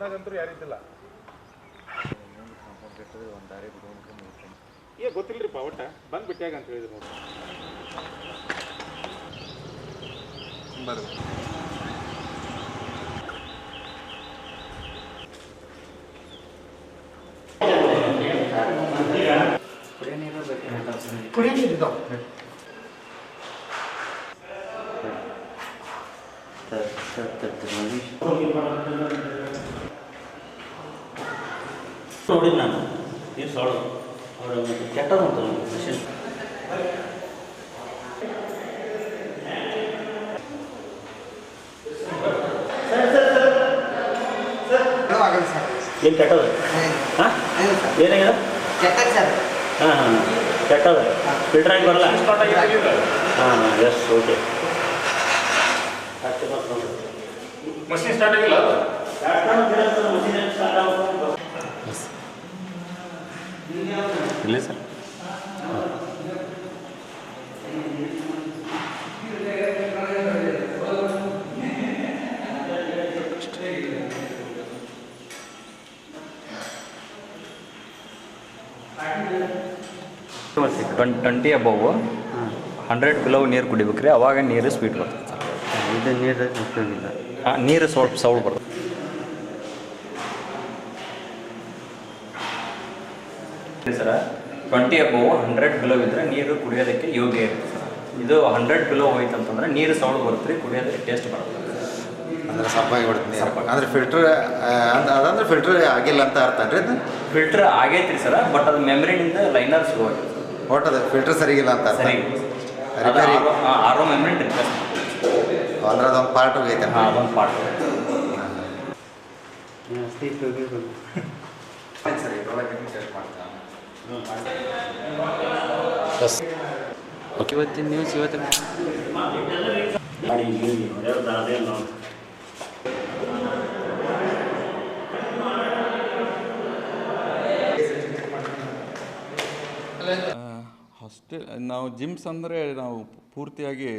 ಬಸ್ನಾಗಂತೂ ಯಾರಿದ್ದಿಲ್ಲ ಏ ಗೊತ್ತಿಲ್ರಿಪ್ಪ ಒಟ್ಟ ಬಂದು ಬಿಟ್ಟಾಗ ಅಂತ ಹೇಳಿದ್ರು ನೋಡಿ ಬರ್ರಿ ಕುಡಿಯೋ ನೀರು ಇದಾವೆ ನೋಡಿದ್ದು ನಾನು. ನೀರು ಸಾಳು ಅವರು ಕೆಟ್ಟದ್ದು ಅಂತ ಮಷಿನ್ ಏನು ಕೆಟ್ಟದ? ಹಾಂ? ಏನಾಗಿದೆ? ಹಾಂ ಹಾಂ ಕೆಟ್ಟದ. ಫಿಲ್ಟರ್ ಆಗಿ ಬರಲ್ಲ? ಹಾಂ ಎಸ್ ಓಕೆ ಮಷಿನ್ ಸ್ಟಾರ್ಟ್ ಆಗಿಲ್ಲ sir twenty twenty above hundred below ನೀರು ಕುಡಿಬೇಕು ರೀ ಅವಾಗ ನೀರು ಸ್ವೀಟ್ ಬರ್ತದೆ ಇದು ನೀರು ಇಲ್ಲ ಆ, ನೀರು ಸ್ವಲ್ಪ ಸೌಳು ಬರ್ತದೆ. Sir twenty above hundred below ಇದ್ರೆ ನೀರು ಕುಡಿಯೋದಕ್ಕೆ ಯೋಗ್ಯ ಇರುತ್ತೆ ಇದು ಹಂಡ್ರೆಡ್ ಬಿಲೋ ಹೋಯ್ತು ಅಂತಂದ್ರೆ ನೀರು ಸೌಳು ಬರುತ್ತೆ ರೀ ಕುಡಿಯೋದಕ್ಕೆ ಟೇಸ್ಟ್ ಬರುತ್ತೆ. ಅಂದ್ರೆ ಸಪ್ಪಾಗಿ ಬಿಡುತ್ತೆ ಅಂದ್ರೆ ಫಿಲ್ಟರ್ ಅದಂದ್ರೆ ಫಿಲ್ಟರ್ ಆಗಿಲ್ಲ ಅಂತ ಅರ್ಥ ಅನ್ರಿ ಇದು? ಫಿಲ್ಟರ್ ಆಗೈತ್ರಿ ಸರ್ ಬಟ್ ಅದು ಮೆಮ್ರಿನಿಂದ ಲೈನರ್ ಸ್ಲೋ ಆಗಿದೆ ಅದು ಫಿಲ್ಟರ್ ಸರಿಗಿಲ್ಲ ಅಂತ ಅರ್ಥ? ಸರಿ. ರಿಪೇರಿ ಆರೋ ಮೆಮ್ರಿನ್ ರಿಪ್ಲೇಸ್ ಅಂದ್ರೆ ಅದೊಂದು ಪಾರ್ಟ್ ಹೋಗೈತೆ ಹಾಂ ಅದೊಂದು ಪಾರ್ಟ್ ಸರಿ ಟೆಸ್ಟ್ ಮಾಡ್ತೀನಿ ಇವತ್ತಿನ ನ್ಯೂಸ್ ಹಾಸ್ಟೆಲ್ ನಾವು ಜಿಮ್ಸ್ ಅಂದರೆ ನಾವು ಪೂರ್ತಿಯಾಗಿ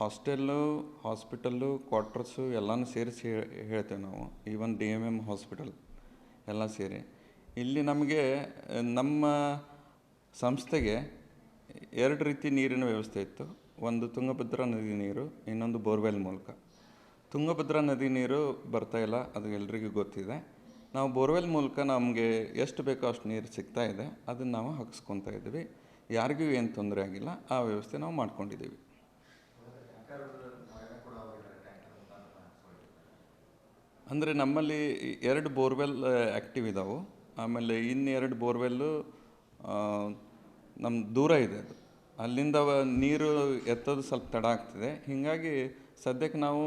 ಹಾಸ್ಟೆಲ್ಲು ಹಾಸ್ಪಿಟಲ್ಲು ಕ್ವಾರ್ಟರ್ಸು ಎಲ್ಲನೂ ಸೇರಿಸಿ ಹೇಳ್ತೇವೆ ನಾವು. Even D M M hospital ಎಲ್ಲ ಸೇರಿ. ಇಲ್ಲಿ ನಮಗೆ ನಮ್ಮ ಸಂಸ್ಥೆಗೆ ಎರಡು ರೀತಿ ನೀರಿನ ವ್ಯವಸ್ಥೆ ಇತ್ತು. ಒಂದು ತುಂಗಭದ್ರಾ ನದಿ ನೀರು, ಇನ್ನೊಂದು ಬೋರ್ವೆಲ್ ಮೂಲಕ. ತುಂಗಭದ್ರಾ ನದಿ ನೀರು ಬರ್ತಾ ಇಲ್ಲ, ಅದು ಎಲ್ರಿಗೂ ಗೊತ್ತಿದೆ. ನಾವು ಬೋರ್ವೆಲ್ ಮೂಲಕ ನಮಗೆ ಎಷ್ಟು ಬೇಕೋ ಅಷ್ಟು ನೀರು ಸಿಗ್ತಾ ಇದೆ, ಅದನ್ನು ನಾವು ಹಾಕಿಸ್ಕೊತಾ ಇದ್ದೀವಿ. ಯಾರಿಗೂ ಏನು ತೊಂದರೆ ಆಗಿಲ್ಲ, ಆ ವ್ಯವಸ್ಥೆ ನಾವು ಮಾಡ್ಕೊಂಡಿದ್ದೀವಿ. ಅಂದರೆ ನಮ್ಮಲ್ಲಿ ಎರಡು ಬೋರ್ವೆಲ್ ಆ್ಯಕ್ಟಿವ್ ಇದ್ದಾವೆ ಆಮೇಲೆ ಇನ್ನೆರಡು ಬೋರ್ವೆಲ್ಲು ನಮ್ಮ ದೂರ ಇದೆ ಅದು. ಅಲ್ಲಿಂದ ನೀರು ಎತ್ತೋದು ಸ್ವಲ್ಪ ತಡ ಆಗ್ತಿದೆ. ಹೀಗಾಗಿ ಸದ್ಯಕ್ಕೆ ನಾವು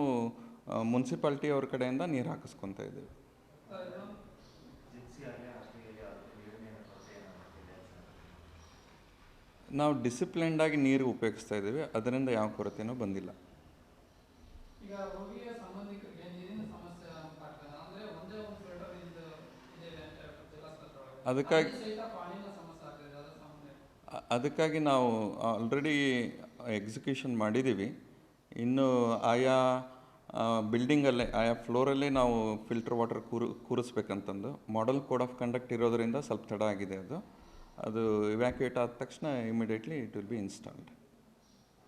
ಮುನ್ಸಿಪಾಲ್ಟಿ ಅವ್ರ ಕಡೆಯಿಂದ ನೀರು ಹಾಕಿಸ್ಕೊತಾ ಇದ್ದೀವಿ. ನಾವು ಡಿಸಿಪ್ಲಿನ್ಡಾಗಿ ನೀರು ಉಪಯೋಗಿಸ್ತಾ ಇದ್ದೀವಿ. ಅದರಿಂದ ಯಾವ ಕೊರತೆನೂ ಬಂದಿಲ್ಲ ಈಗ ರೋಗಿಯ ಸಂಬಂಧಿಕರಿಗೆ ನೀರಿನ ಸಮಸ್ಯೆ ಉಂಟಾಗ್ತದೆ ಅಂದ್ರೆ ಒಂದೇ ಒಂದು ಫಿಲ್ಟರ್ ಇಂದ ಇದೆ ಅಂತ ಹೇಳ್ತಾರೆ ಜಿಲ್ಲಾಸ್ಪತ್ರೆ ಅದಕ್ಕಾಗಿ ಅದಕ್ಕಾಗಿ ನಾವು ಆಲ್ರೆಡಿ ಎಕ್ಸಿಕ್ಯೂಷನ್ ಮಾಡಿದ್ದೀವಿ. ಇನ್ನು ಆಯಾ ಬಿಲ್ಡಿಂಗಲ್ಲೇ ಆಯಾ ಫ್ಲೋರಲ್ಲೇ ನಾವು ಫಿಲ್ಟರ್ ವಾಟರ್ ಕೂರು, ಕೂರಿಸ್ಬೇಕಂತಂದು ಮಾಡಲ್ ಕೋಡ್ ಆಫ್ ಕಂಡಕ್ಟ್ ಇರೋದರಿಂದ ಸ್ವಲ್ಪ ತಡ ಆಗಿದೆ ಅದು. ಅದು ಇವ್ಯಾಕ್ಯುಯೇಟ್ ಆದ ತಕ್ಷಣ immediately it will be installed